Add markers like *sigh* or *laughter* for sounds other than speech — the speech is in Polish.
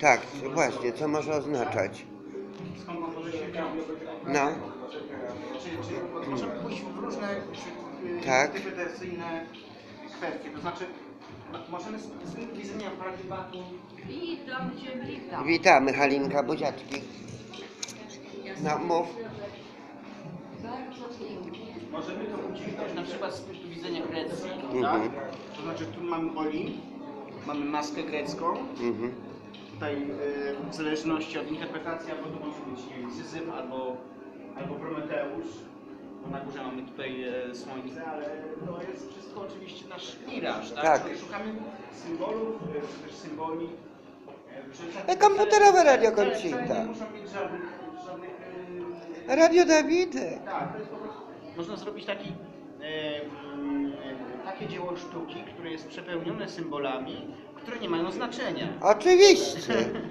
Tak, właśnie, co może oznaczać? Skąd on może się wziąć? No, Czy, czy możemy pójść w różne czy, Tak. interpretacyjne kwestie, to znaczy możemy z, z punktu widzenia pragmatu Witam cię, witam. witamy Halinka Buziaczki. No, mów. Bardzo pięknie. możemy to udźwignąć na przykład z punktu widzenia Grecji, Mhm. tak? To znaczy tu mamy Oli, mamy maskę grecką, Mhm. Tutaj y, w zależności od interpretacji, albo to może być nie wiem, Syzyf, albo, albo Prometeusz. Bo na górze mamy tutaj e, słońce, ale to jest wszystko oczywiście nasz miraż, tak? Tak. Czyli Szukamy symbolów, e, czy też symboli. e, E, komputerowe radio wcale Nie muszą mieć żadnych, żadnych e, Radio Dawidek. tak, to jest po prostu, można zrobić taki, e, takie dzieło sztuki, które jest przepełnione symbolami, które nie mają znaczenia. Oczywiście. *laughs*